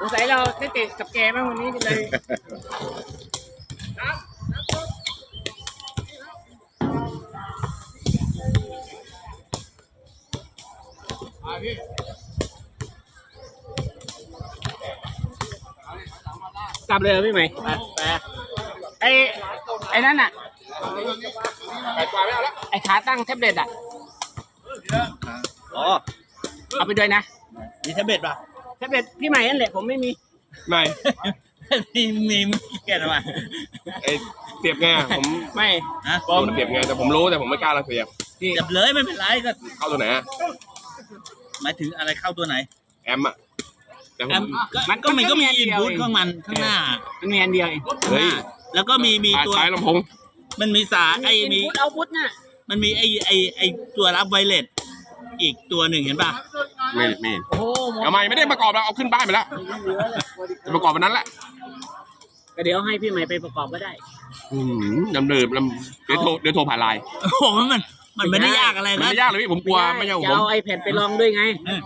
สงสัยเราได้ติดกับแกบ้างวันนี้เลยกลับเลยเหรอพี่ใหม่ไปไปไอ้ไอ้นั่นอะไก่กว่าไม่เอาละไอ้ขาตั้งแท็บเล็ตอะ อ๋อ เอาไปด้วยนะ มีแท็บเล็ตป่ะ แท็บเล็ตพี่ใหม่นั่นแหละผมไม่มี ไม่ มีมีมีเกียรติมาไอเสียบไงอะผมไม่ฮะบอมนเสียบไงแต่ผมรู้แต่ผมไม่กล้าเราเสียบจับเลยไม่เป็นไรก็เข้าตัวไหนอะหมายถึงอะไรเข้าตัวไหนแอมอะแต่ผแอมมก็ก็มันก็มีอินพุตของมันข้างหน้ามันมีอันเดียวเองเฮ้ย แล้วก็มีมีตัวใช้ลำโพงมันมีสายไอ้มี พุทเอาพุทน่ะมันมีไอ้ไอ้ไอ้ตัวรับไวเลสอีกตัวหนึ่งเห็นป่ะไม่ไม่โอ้โห เอาไม่ไม่ได้ประกอบแล้วเอาขึ้นบ้านไปแล้วจะประกอบวันนั้นแหละก็เดี๋ยวให้พี่ใหม่ไปประกอบก็ได้อืมดำเนินดำเดี๋ยวโทรเดี๋ยวโทรผ่านไลน์โอ้โหมันมันไม่ได้ยากอะไรมันนะไม่ยากเลยพี่ผมกลัวไม่ใช่ของจะผม เอาไอแพดไปลองด้วยไงเออ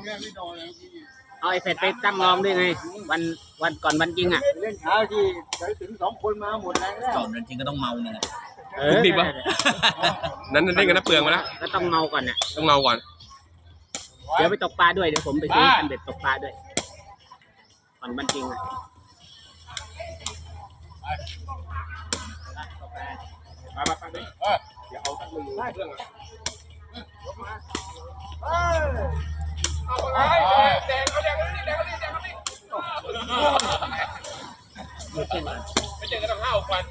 เอาไอแพดไปตั้งลองด้วยไง วันวันก่อนวันจริงอะ เล่นเช้าที่ไปถึงสองคนมาหมดแรงแล้วจอดจริงก็ต้องเมาเนี่ยแหละ เอผมอดิบปะ นั้นเล่นกันนะเปลืองมาแล้วก็ต้องเมาก่อนน่ะต้องเมาก่อน เดี๋ยวไปตกปลาด้วยเดี๋ยวผมไปซื้อคันเบ็ดตกปลาด้วยก่อนวันจริงอะไปไปไปเดี๋ยวเอาตั้งมือเครื่องอะเอาไปแดงเขาแดงเขาดิแดงเขาดิแดงเขาดิไม่เจอกันตั้งห้าหกวัน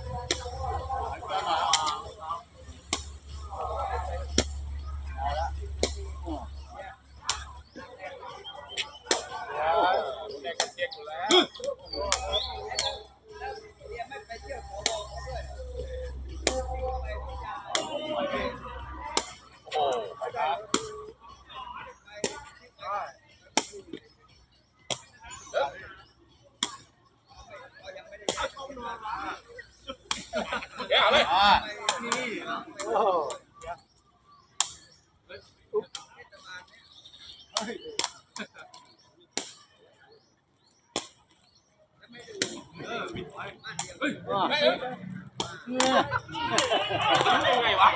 ไงวะ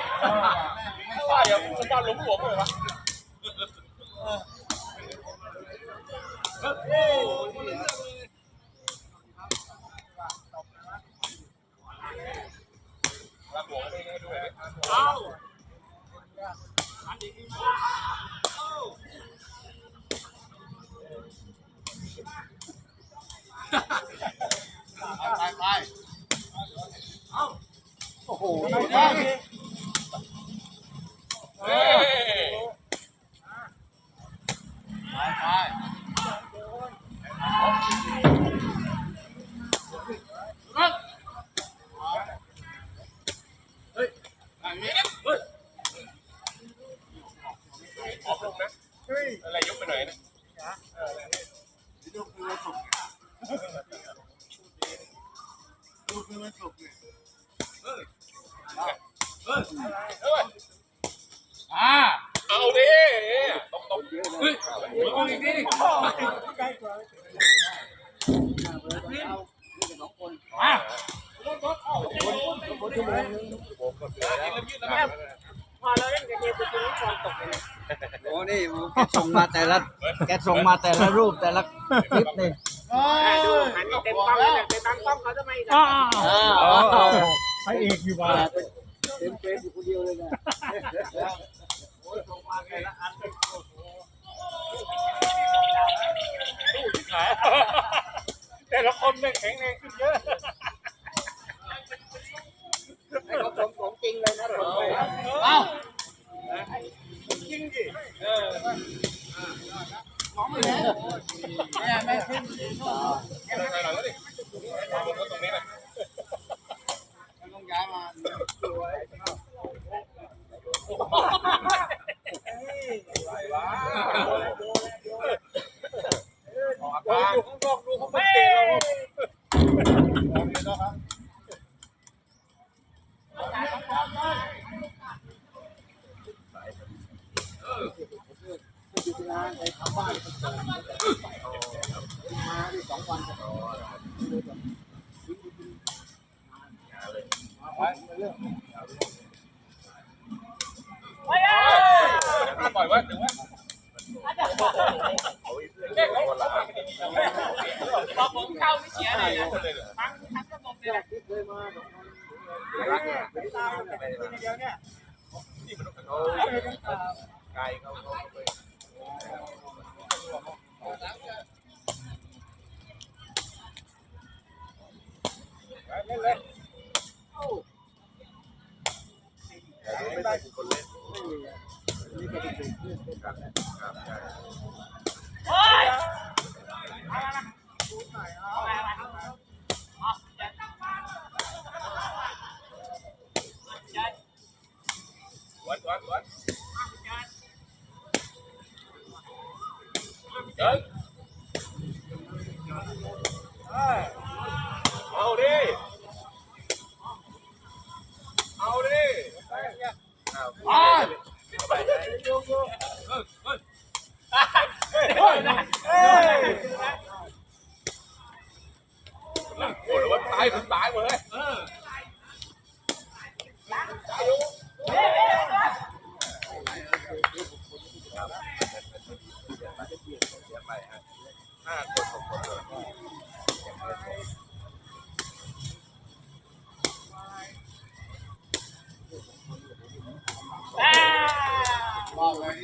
ว่าอย่าสตาร์หลงหลวมเลยวะเฮ้ยเฮ้ยอย่างนี้นะเฮ้ยออกลงนะอะไรยกไปหน่อยนะดูคือวันศุกร์ดู คือวันศุกร์เนี่ยเฮ้ยอ่าเอาดิตบตบเฮ้ยเอาอีกดิมาพอเราเล่นกับเกมตัวนี้ฟอร์มตกเลยโอ้นี่แกส่งมาแต่ละแกส่งมาแต่ละรูปแต่ละคลิปนี่ อะดูหันเต็มกล้องเลยเต็มตั้งกล้องเขาทำไมกันพระเอกอยู่ว่าเต็มเฟซอยู่คนเดียวเลยนะโอ้ยส่งมาแต่ละอันแต่ละคนแข็งแรงขึ้นเยอะให้เขาสมของจริงเลยนะผมไปเอ้าเนี่ยไม่ขึ้น แค่ไหนหลังแล้วดิตรงนี้นะ ต้องย้ายมาสวย ออกอาการ ข้างนอกดูเขาไม่เตะเรา อยู่ที่ร้านไปทำบ้านมาที่สอง ปล่อยไว้ถึงไว้เด็กเขาพอผมเข้าไม่เสียเลยนะคนเลยเหรอทั้งทั้งระบบเลยนะไกลเขาเขาไป วัน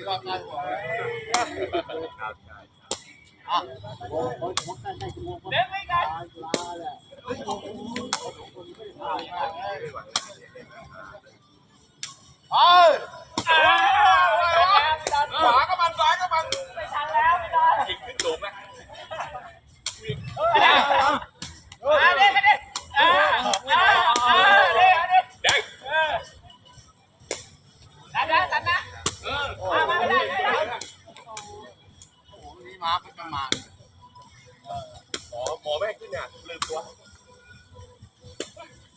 รอบรอบเดินไม่ได้ขวาก็มันซ้ายก็มันไม่ทันแล้วไม่ได้ยิงขึ้นสูงไหม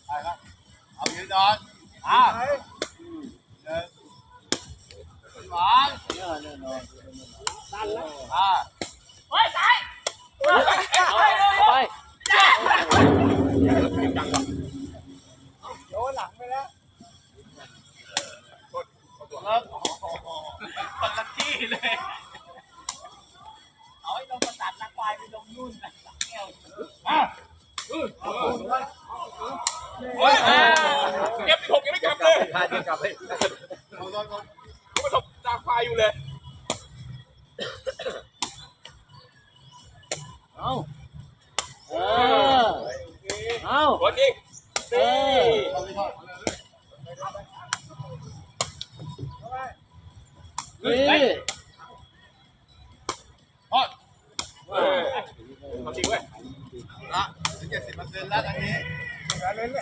เอายืนนอนอ่าหวานเนี่ยเนี่ยนอนดันแล้วอ่าโอ้ยสายไปไปโยนหลังไปแล้ว คนละที่เลยเอาไอ้ลงประสาทนักควายไปลงนู่นนะสักแก้ว เฮ้ยเอฟหกยังไม่กลับเลย พาจะกลับไป เขามาถกตาควายอยู่เลย เอาเออเอา วันนี้ เออนี่ เออ เอาจริงเว้ยละถึงเจ็ดสิบเปอร์เซ็นต์แล้วตอนนี้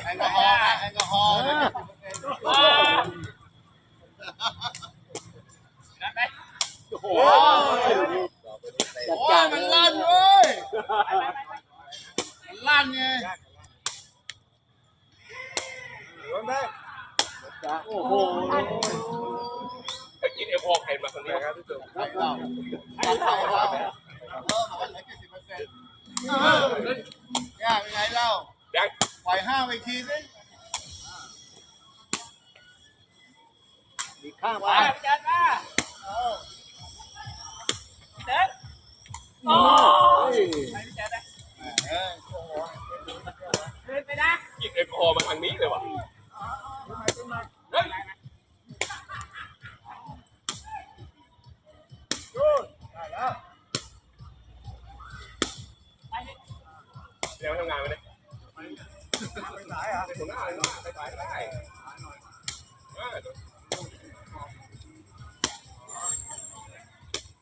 แอลกอฮอล์นะแอลกอฮอล์นะโอ้โหโอ้ยมันลั่นเว้ยมันลั่นไงโอ้โหไปกินเอฟหกใครมาคนนี้ครับพี่จุ๊บตัดเต่าตัดเต่าเราเออบอกว่าเหลือเจ็ดสิบเปอร์เซ็นต์ เออเนี่ยเป็นไงเล่าแดงปล่อยห้าไปทีนึงอีกข้างไปว่าจัดมาเดินโอ้ยไปจัดนะเออเดินไปนะกินเอฟหกมาทางนี้เลยว่ะายอะไปถึงหน้าเลยไปสายได้เ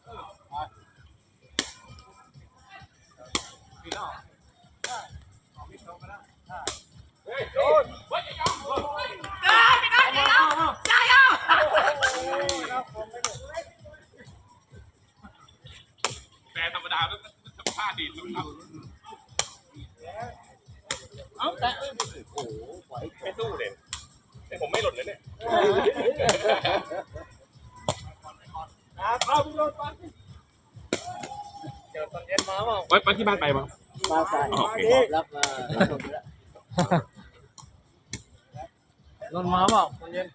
ออเฮ้ยโดนเฮ้ยยอมได้ไปได้ไปได้ได้เอา แปรธรรมดาแล้วทำท่าดีแล้วทำเอาแต่โอ้โหไม่สู้เลยแต่ผมไม่หล่นเลยเนี่ยเอาพี่โรถไปเดี๋ยวตอนเย็นมาเปล่าไว้ไปที่บ้านไปมั้งเมาใส่โอเครับมารับมานนมาเปล่าคนเย็น